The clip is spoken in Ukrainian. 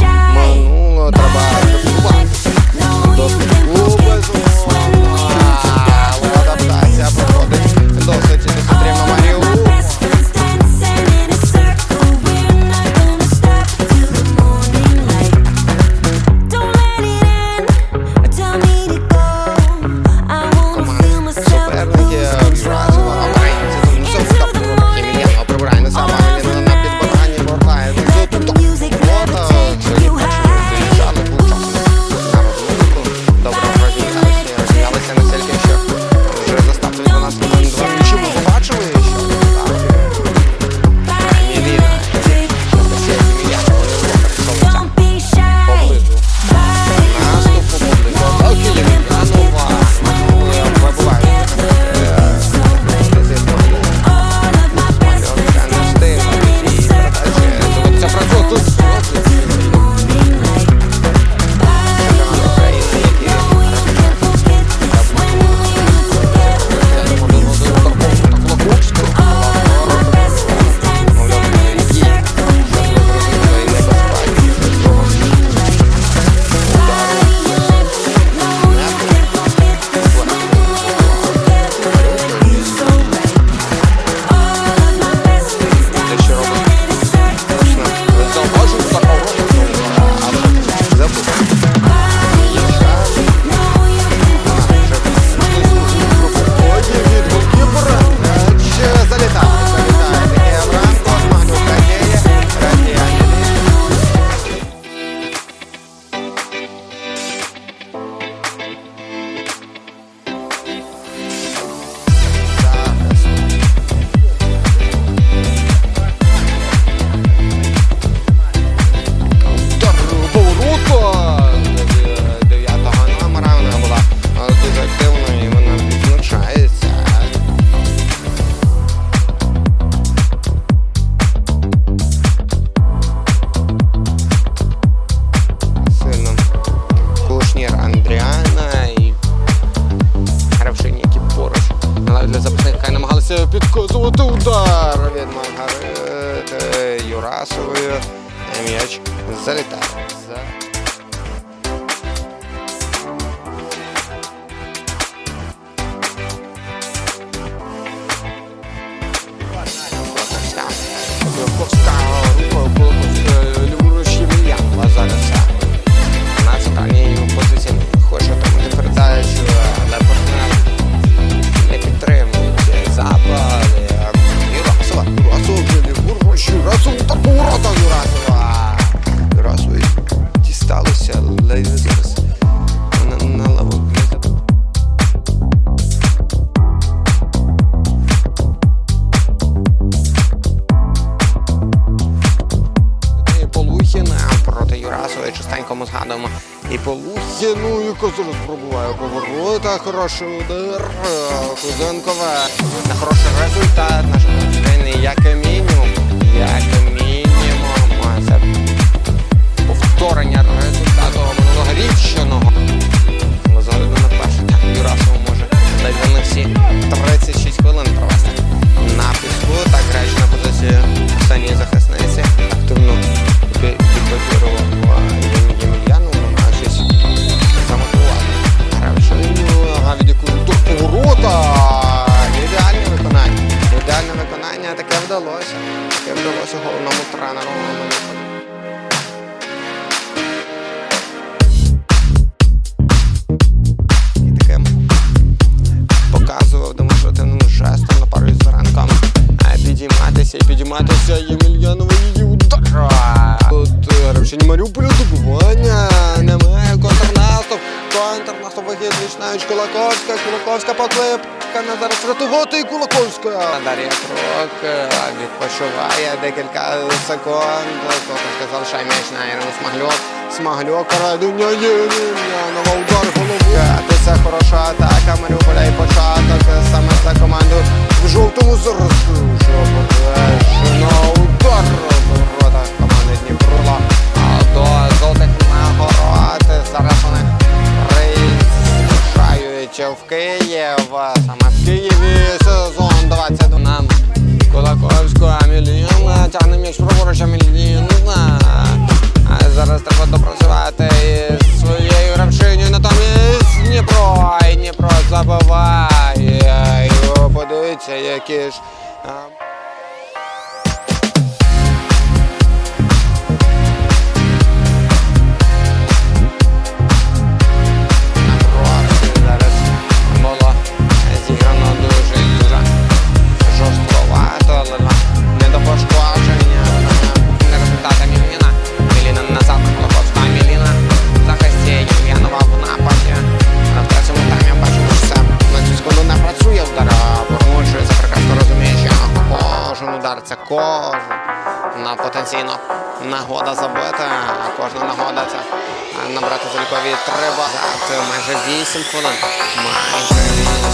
mano, mano, trabalho. Doce cubas, например, Андріана і Гравшиніки поруч. Але для запасника намагалися підказувати удар від Мангари Юрасової. М'яч залітає. Яка пробуває поворота. Хороший удар. Кузенкова. На хороший результат. Наш день, як мінімум. Як мінімум. Це повторення результату минулогорічного. Кулаковська, Кулаковська поклепка на зараз рятувати Кулаковська. Дар'я Крок е, відпочиває декілька секунд. Кулаковська залишає м'яч на Ірину Смагльок. Смагльок радуня Ємельянова удар голови. Це хороша атака Маріуполя і початок саме за команду в жовтому зараз. Жовтно удар приїжджають в Київ. Саме в Києві сезон 22 нам Кулаковську Аміліна тягне м'яч праворуч Аміліна. А зараз треба допрацювати із своєю гравчиню. Натомість Дніпро, і Дніпро забиває. І подивіться, які ж. Удар кожен. Потенційно нагода забити, кожна нагода це набрати залікові треба. Це майже 8 хвилин. Майже 8